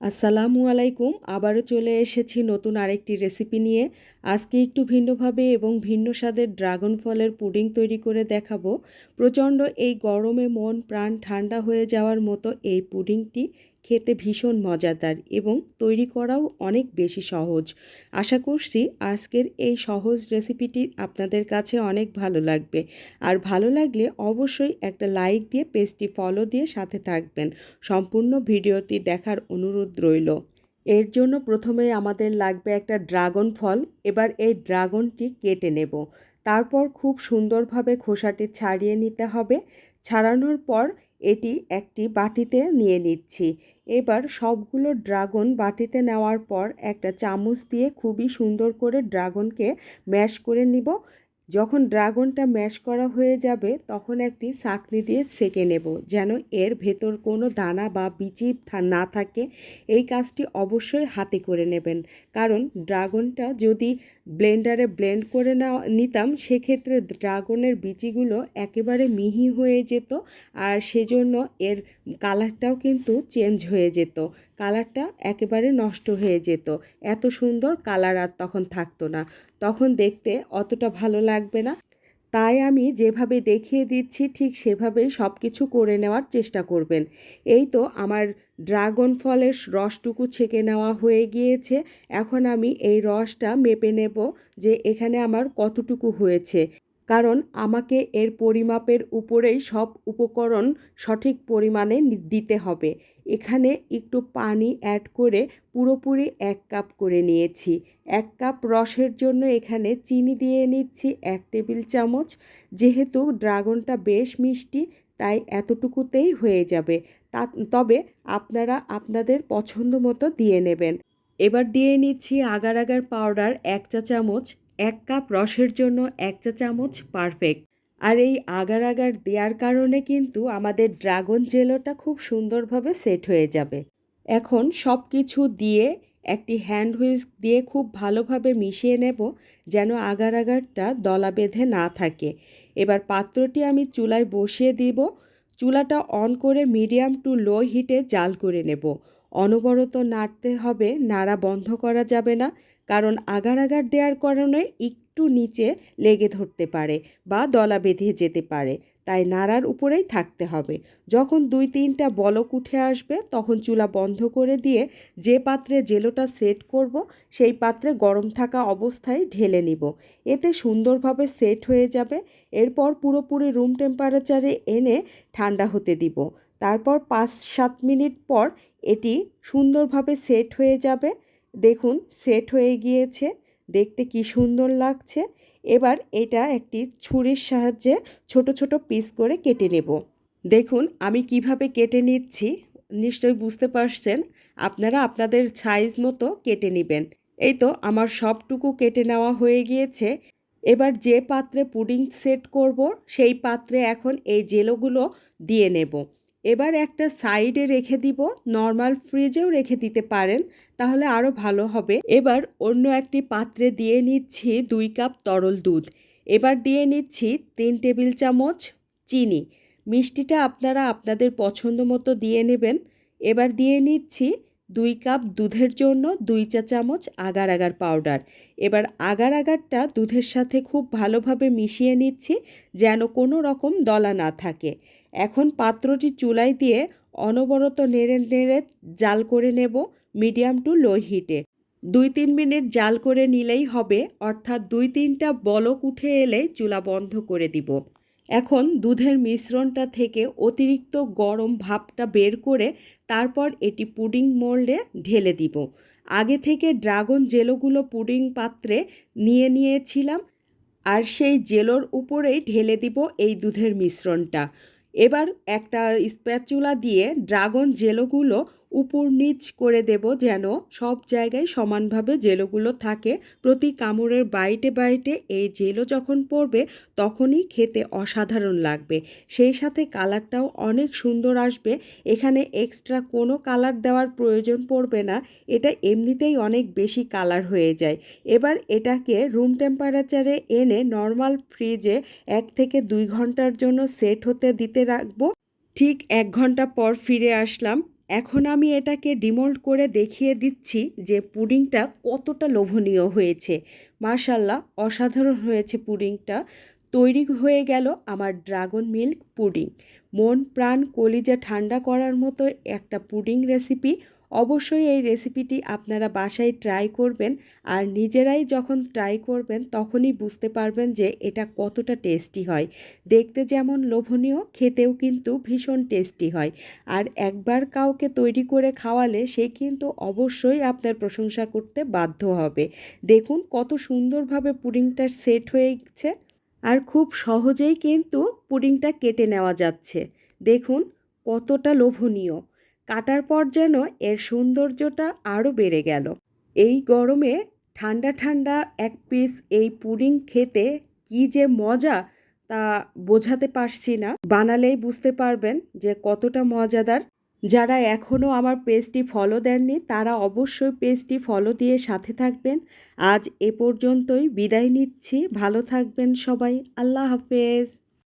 আসসালামু আলাইকুম। আবারও চলে এসেছি নতুন আরেকটি রেসিপি নিয়ে। আজকে একটু ভিন্নভাবে এবং ভিন্ন স্বাদের ড্রাগন ফলের পুডিং তৈরি করে দেখাবো। প্রচণ্ড এই গরমে মন প্রাণ ঠান্ডা হয়ে যাওয়ার মতো এই পুডিংটি খেতে ভীষণ মজাদার এবং তৈরি করাও অনেক বেশি সহজ। আশা করছি আজকের এই সহজ রেসিপিটি আপনাদের কাছে অনেক ভালো লাগবে। আর ভালো লাগলে অবশ্যই একটা লাইক দিয়ে পেজটি ফলো দিয়ে সাথে থাকবেন। সম্পূর্ণ ভিডিওটি দেখার অনুরোধ রইল। এর জন্য প্রথমে আমাদের লাগবে একটা ড্রাগন ফল। এবার এই ড্রাগনটি কেটে নেব। তারপর খুব সুন্দরভাবে খোসাটি ছাড়িয়ে নিতে হবে। ছাড়ানোর পর এটি একটি বাটিতে নিয়ে নিচ্ছি। এবার সবগুলো ড্রাগন বাটিতে নেওয়ার পর একটা চামচ দিয়ে খুবই সুন্দর করে ড্রাগনকে ম্যাশ করে নিব। যখন ড্রাগনটা ম্যাশ করা হয়ে যাবে, তখন একটি ছাঁকনি দিয়ে সেঁকে নেব যেন এর ভেতর কোনো দানা বা বিচি না থাকে। এই কাজটি অবশ্যই হাতে করে নেবেন। কারণ ড্রাগনটা যদি ব্লেন্ডারে ব্লেন্ড করে নেওয়া নিতাম, সেক্ষেত্রে ড্রাগনের বিচিগুলো একেবারে মিহি হয়ে যেত আর সেজন্য এর কালারটাও কিন্তু চেঞ্জ হয়ে যেত। কালারটা একেবারে নষ্ট হয়ে যেত। এত সুন্দর কালার আর তখন থাকতো না। তখন দেখতে অতটা ভালো লাগবে না। তাই আমি যেভাবে দেখিয়ে দিচ্ছি, ঠিক সেভাবেই সব কিছু করে নেওয়ার চেষ্টা করবেন। এই তো আমার ড্রাগন ফলের রসটুকু ছেঁকে নেওয়া হয়ে গিয়েছে। এখন আমি এই রসটা মেপে নেব যে এখানে আমার কতটুকু হয়েছে। কারণ আমাকে এর পরিমাপের উপরেই সব উপকরণ সঠিক পরিমাণে দিতে হবে। এখানে একটু পানি অ্যাড করে পুরোপুরি এক কাপ করে নিয়েছি। এক কাপ রসের জন্য এখানে চিনি দিয়ে নিচ্ছি এক টেবিল চামচ। যেহেতু ড্রাগনটা বেশ মিষ্টি, তাই এতটুকুতেই হয়ে যাবে। তা, তবে আপনারা আপনাদের পছন্দ মতো দিয়ে নেবেন। এবার দিয়ে নিচ্ছি আগার আগার পাউডার এক চা চামচ, এক কাপ রসের জন্য এক চা চামচ পারফেক্ট আর এই আগার আগার দেওয়ার কারণে কিন্তু আমাদের ড্রাগন জেলোটা খুব সুন্দরভাবে সেট হয়ে যাবে। এখন সব কিছু দিয়ে একটি হ্যান্ড হুইস্ক দিয়ে খুব ভালোভাবে মিশিয়ে নেব যেন আগার আগারটা দলা বেঁধে না থাকে। এবার পাত্রটি আমি চুলায় বসিয়ে দিব। চুলাটা অন করে মিডিয়াম টু লো হিটে জাল করে নেব। অনবরত নাড়তে হবে, নাড়া বন্ধ করা যাবে না, কারণ আগার আগার দেওয়ার কারণে একটু নিচে লেগে ধরতে পারে বা দলা বেঁধে যেতে পারে। তাই নাড়ার উপরেই থাকতে হবে। যখন দুই তিনটা বলক উঠে আসবে, তখন চুলা বন্ধ করে দিয়ে যে পাত্রে জেলোটা সেট করব, সেই পাত্রে গরম থাকা অবস্থায় ঢেলে নিব। এতে সুন্দরভাবে সেট হয়ে যাবে। এরপর পুরোপুরি রুম টেম্পারেচারে এনে ঠান্ডা হতে দিব। তারপর পাঁচ সাত মিনিট পর এটি সুন্দরভাবে সেট হয়ে যাবে। দেখুন, সেট হয়ে গিয়েছে। দেখতে কি সুন্দর লাগছে। এবার এটা একটি ছুরির সাহায্যে ছোট ছোট পিস করে কেটে নেব। দেখুন, আমি কীভাবে কেটে নিচ্ছি। নিশ্চয়ই বুঝতে পারছেন, আপনারা আপনাদের সাইজ মতো কেটে নেবেন। এই তো, আমার সবটুকু কেটে নেওয়া হয়ে গিয়েছে। এবার যে পাত্রে পুডিং সেট করব, সেই পাত্রে এখন এই জেলোগুলো দিয়ে নেব। এবার একটা সাইডে রেখে দিব, নর্মাল ফ্রিজেও রেখে দিতে পারেন, তাহলে আরও ভালো হবে। এবার অন্য একটি পাত্রে দিয়ে নিচ্ছি দুই কাপ তরল দুধ। এবার দিয়ে নিচ্ছি তিন টেবিল চামচ চিনি। মিষ্টিটা আপনারা আপনাদের পছন্দ মতো দিয়ে নেবেন। এবার দিয়ে নিচ্ছি দুই কাপ দুধের জন্য দুই চা চামচ আগার আগার পাউডার। এবার আগার আগারটা দুধের সাথে খুব ভালোভাবে মিশিয়ে নিচ্ছি যেন কোনো রকম দলা না থাকে। এখন পাত্রটি চুলায় দিয়ে অনবরত নেড়ে নেড়ে জাল করে নেব মিডিয়াম টু লো হিটে। দুই তিন মিনিট জাল করে নিলেই হবে, অর্থাৎ দুই তিনটা বলক উঠে এলে চুলা বন্ধ করে দিব। এখন দুধের মিশ্রণটা থেকে অতিরিক্ত গরম ভাবটা বের করে তারপর এটি পুডিং মোল্ডে ঢেলে দিব। আগে থেকে ড্রাগন জেলোগুলো পুডিং পাত্রে নিয়ে নিয়েছিলাম আর সেই জেলোর উপরেই ঢেলে দিব এই দুধের মিশ্রণটা। এবার একটা স্প্যাচুলা দিয়ে ড্রাগন জেলোগুলো উপর নিচ করে দেব যেন সব জায়গায় সমানভাবে জেলোগুলো থাকে। প্রতি কামড়ের বাইটে বাইটে এই জেলো যখন পড়বে, তখনই খেতে অসাধারণ লাগবে। সেই সাথে কালারটাও অনেক সুন্দর আসবে। এখানে এক্সট্রা কোনো কালার দেওয়ার প্রয়োজন পড়বে না। এটা এমনিতেই অনেক বেশি কালার হয়ে যায়। এবার এটাকে রুম টেম্পারেচারে এনে নর্মাল ফ্রিজে এক থেকে দুই ঘণ্টার জন্য সেট হতে দিতে রাখব। ঠিক এক ঘণ্টা পর ফিরে আসলাম। এখন আমি এটাকে ডিমোল্ড করে দেখিয়ে দিচ্ছি যে পুডিংটা কতটা লোভনীয় হয়েছে। মার্শাল্লাহ অসাধারণ হয়েছে পুডিংটা। তৈরি হয়ে গেল আমার ড্রাগন মিল্ক পুডিং। মন প্রাণ কলিজা ঠান্ডা করার মতো একটা পুডিং রেসিপি অবশ্যই এই রেসিপিটি আপনারা বাসায় ট্রাই করবেন। আর নিজেরাই যখন ট্রাই করবেন, তখনই বুঝতে পারবেন যে এটা কতটা টেস্টি হয়। দেখতে যেমন লোভনীয়, খেতেও কিন্তু ভীষণ টেস্টি হয়। আর একবার কাউকে তৈরি করে খাওয়ালে সে কিন্তু অবশ্যই আপনার প্রশংসা করতে বাধ্য হবে। দেখুন কত সুন্দরভাবে পুডিংটা সেট হয়েছে। আর খুব সহজেই কিন্তু পুডিংটা কেটে নেওয়া যাচ্ছে। দেখুন কতটা লোভনীয়। কাটার পর যেন এর সৌন্দর্যটা আরও বেড়ে গেল। এই গরমে ঠান্ডা ঠান্ডা এক পিস এই পুডিং খেতে কি যে মজা তা বোঝাতে পারছি না। বানালেই বুঝতে পারবেন যে কতটা মজাদার। যারা এখনও আমার পেজটি ফলো দেননি, তারা অবশ্যই পেজটি ফলো দিয়ে সাথে থাকবেন। আজ এ পর্যন্তই, বিদায় নিচ্ছি। ভালো থাকবেন সবাই। আল্লাহ হাফেজ।